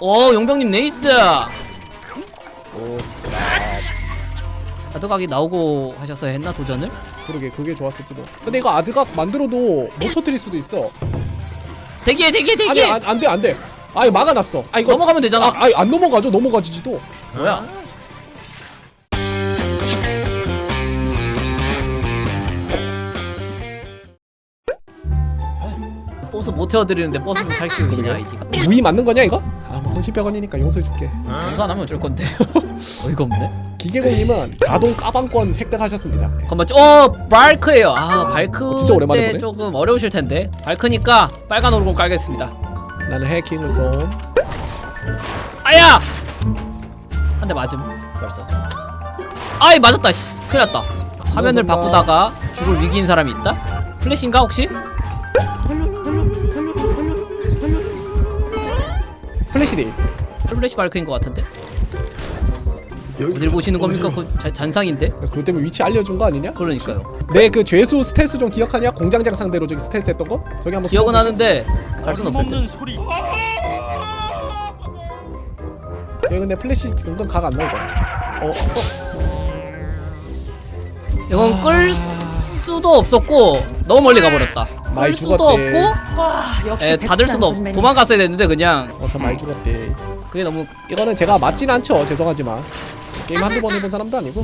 오 용병님 네이스 오, 아드각이 나오고 하셨어야 했나 도전을? 그러게 그게 좋았을지도. 근데 이거 아드각 만들어도 못 터뜨릴 수도 있어. 대기해 대기해 아니 대기해 안, 안 돼, 안 돼. 아니 막아놨어. 아 이거 넘어가면 되잖아 아, 아니 안 넘어가죠. 넘어가지지도. 뭐야 못 태워드리는데 버스는 탈 기운이냐 아이디가 무이 맞는 거냐 이거? 아뭐 손실병원이니까 용서해줄게. 용산하면 어쩔 건데 어이가 없네 기계공님은 자동 까방권 획득하셨습니다. 잠깐만 어 발크예요 아 발크 어, 진짜 오랜만에 때 보네. 조금 어려우실 텐데 발크니까 빨간 오르골 깔겠습니다 나는 해킹을 좀. 아야 한 대 맞음 벌써 아이 맞았다 씨 큰일 났다 화면을. 바꾸다가 죽을 위기인 사람이 있다? 플래시인가 혹시? 플래시데이. 플래시 발크인 것 같은데 어딜 보시는 겁니까? 그 자- 잔상인데? 그것 때문에 위치 알려준 거 아니냐? 그러니까요 내 그 죄수 스탯수 좀 기억하냐? 공장장 상대로 저기 스탯 했던 거? 저기 한번 기억은. 하는데 갈 순 없을 듯 없는 소리. 여기 근데 플래시 은근 각안 나오잖아. 어, 어, 이건 끌 수도 없었고 너무 멀리 가버렸다 많이 끌 수도 죽었대. 없고 와 역시 에, 닫을 수도 없 선배님. 도망갔어야 됐는데 그냥 어, 참 많이 죽었대. 그게 너무 이거는 제가 맞진 않죠. 죄송하지만 게임 한두 번 해본 사람도 아니고.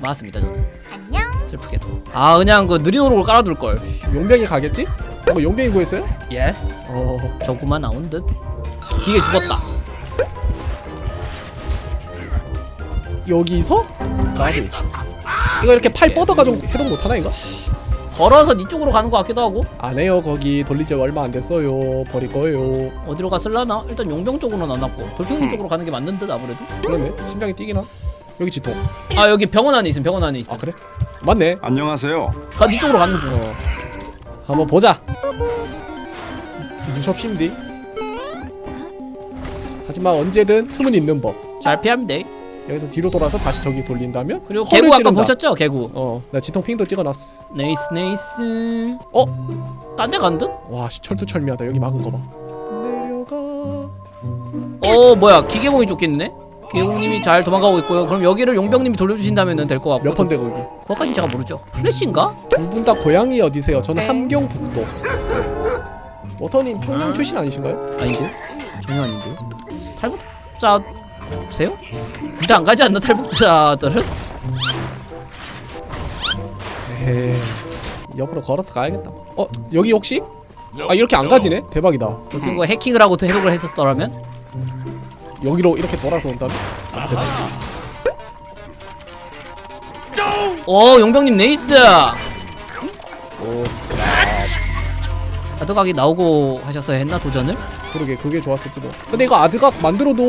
많았습니다 저는 안녕 슬프게도 아 그냥 그 느린 오르골 깔아둘 걸 용병이 가겠지? 어, 용병이 구했어요? 예스 어, 저구만 나온 듯 기계 죽었다 여기서 가비. 이거 이렇게 팔 뻗어가지고 해동 못하나 이거? 걸어서 니 쪽으로 가는 것 같기도 하고. 안 해요. 거기 돌린 지 얼마 안 됐어요. 버릴 거예요. 어디로 갔을라나? 일단 용병 쪽으로는 안 왔고. 돌핑님 쪽으로 가는 게 맞는 듯 아무래도. 그러네. 심장이 뛰긴 하 여기 지통. 아 여기 병원 안에 있음 병원 안에 있음. 아 그래? 맞네. 안녕하세요. 가니 쪽으로 가는 중. 어. 한번 보자. 무섭 심디. 하지만 언제든 틈은 있는 법. 잘 피하면 돼 여기서 뒤로 돌아서 다시 저기 돌린다면 그리고 허를 개구 아까 찌른다. 보셨죠 개구 어 나 지통 핑도 찍어놨어 네이스 네이스 어? 딴 데 간 듯? 와 씨, 철두철미하다 여기 막은 거 봐 내려가 어 뭐야 기계공이 쫓겼네 기계공님이 잘 도망가고 있고요 그럼 여기를 용병님이 돌려주신다면 될 것 같고 몇 번대 거기 그것까진 제가 모르죠 플래시인가? 두 분 다 고향이 어디세요? 저는 함경북도 워터님 평양 출신 아니신가요? 아닌데요? 전혀 아닌데요? 탈북자 세요? 군대 안 가지 않나 탈북자들은? 에이 옆으로 걸어서 가야겠다 어 여기 혹시? 아 이렇게 안 가지네? 대박이다 여기 거 해킹을 하고 또 해독을 했었더라면? 여기로 이렇게 돌아서 온다면? 아, 대박 오 용병님 네이스! 오 아드각이 나오고 하셨어야 했나 도전을? 그러게 그게 좋았을지도. 근데 이거 아드각 만들어도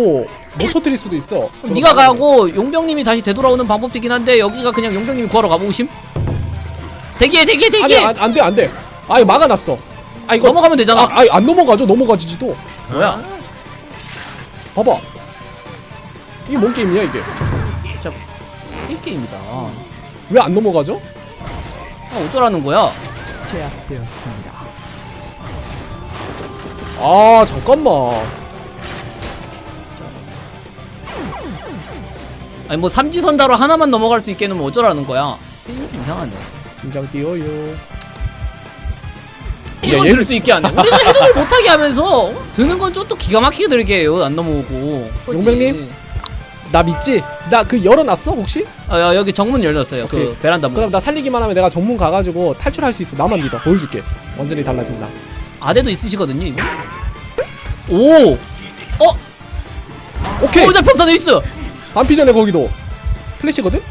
못 터뜨릴 수도 있어. 네가 가고 용병님이 다시 되돌아오는 방법도 있긴 한데 여기가 그냥 용병님이 구하러 가보심? 대기해 대기해 아니 대기해! 안, 안 돼 안 돼. 아니 막아놨어. 아 이거 넘어가면 되잖아. 아, 아니 안 넘어가죠? 넘어가지지도 뭐야? 봐봐. 이게 뭔 게임이야 이게? 진짜 이 게임이다. 아 왜 안 넘어가죠? 어쩌라는 거야 아 잠깐만. 아니 뭐 삼지선 다로 하나만 넘어갈 수 있게 놓으면 어쩌라는 거야? 이상하네. 심장 뛰어요. 이건 얘는- 들수 있게 하네 우리는 해독을 못하게 하면서 드는 건 좀 또 기가 막히게 들게 해요 안 넘어오고? 용병님? 나 믿지? 나 그 열어놨어 혹시? 아 야, 여기 정문 열렸어요 오케이. 그 베란다 문. 그럼 나 살리기만 하면 내가 정문 가가지고 탈출할 수 있어. 나만 믿어. 보여줄게. 완전히 달라진다. 아대도 있으시거든요 이거 오! 어? 오케이 오 잡혔다 네이스! 반피 전에 거기도 플래시거든?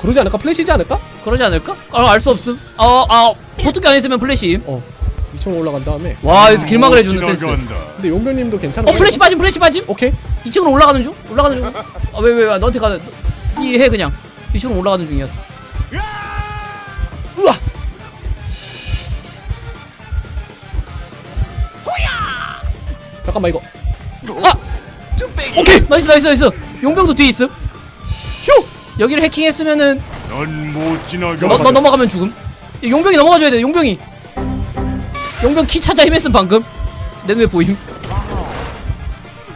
그러지 않을까? 플래시지 않을까? 그러지 않을까? 아, 알 수 없음 어아 보트기 안 했으면 플래시 어 2층 올라간 다음에 와 여기서 길막을 해주는 센스. 근데 용병님도 괜찮은 어 플래시 빠짐 플래시 빠짐 오케이 2층으로 올라가는 중? 올라가는 중? 아 왜 왜 왜 너한테 가는 니해 그냥 2층으로 올라가는 중이었어 잠깐만 이거. 아! 오케이! 나이스 나이스 나이스. 용병도 뒤에 있음. 휴! 여기를 해킹했으면은 넌못 지나가. 너, 너 넘어가면 죽음. 용병이 넘어가줘야 돼 용병이. 용병 키 찾아 힘했음 방금. 내 눈에 보임.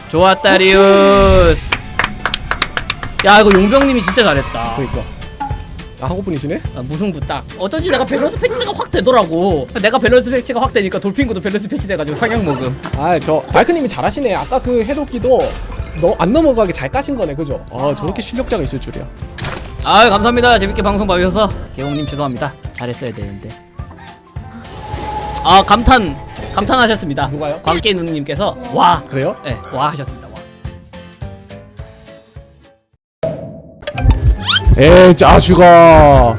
좋았다 리우스. 야 이거 용병님이 진짜 잘했다. 그니까 아 한국분이시네? 아, 무승부 딱. 어쩐지 내가 밸런스 패치가 확 되더라고. 내가 밸런스 패치가 확 되니까 돌핑구도 밸런스 패치 돼가지고 상향 먹음 아저 마이크님이 잘하시네. 아까 그 해독기도 너 안 넘어가게 잘 까신 거네 그죠? 아 저렇게 실력자가 있을 줄이야. 아 감사합니다. 재밌게 방송 봐주셔서. 개홍님 죄송합니다. 잘했어야 되는데. 아 감탄. 감탄하셨습니다. 누가요? 광깨 누님께서 와. 그래요? 네, 와 하셨습니다 에이 자식아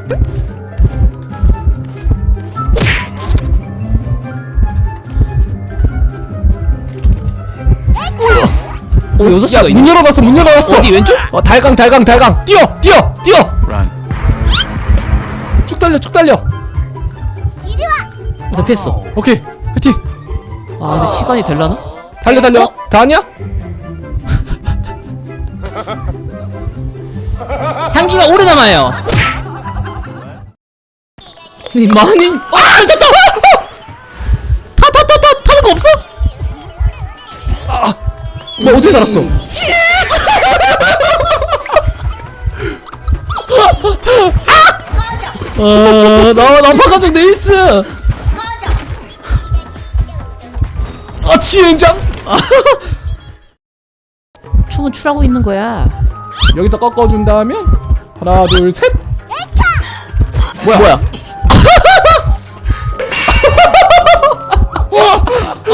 오 여섯 시가 있네 문 열어놨어 문 열어놨어 어디 왼쪽? 어 달강 달강 달강 뛰어 뛰어 뛰어 Run. 쭉 달려 쭉 달려 나 피했어 오케이 화이팅 아 근데 시간이 될라나? 달려 달려 어? 다 아니야? 향기가 오래 남아요. 이 망인 아 됐다 타타타타 타는 거 없어? 뭐 어떻게 살았어? 아 나 나파 감정 네이스! 아 치엔장? 총은 출하고 있는 거야. 여기서 꺾어준 다음에 하나 둘 셋. 뭐야? 뭐야?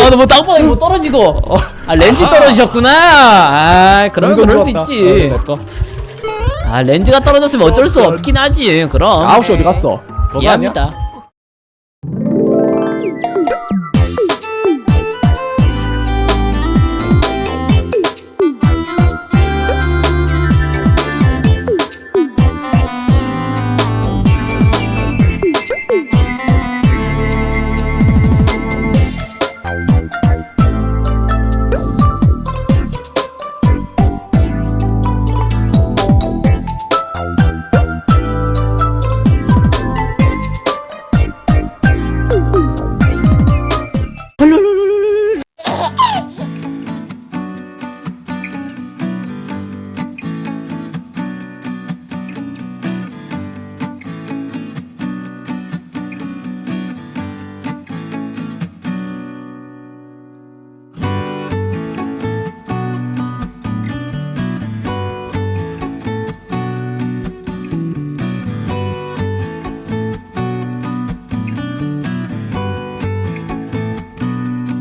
아너뭐 땅바닥에 뭐 떨어지고. 아 렌즈 떨어지셨구나. 아 그러면 그럴 수 있지. 아 렌즈가 떨어졌으면 어쩔 수 없긴 하지. 그럼. 아홉 시 어디 갔어? 너가 아니야? 이해합니다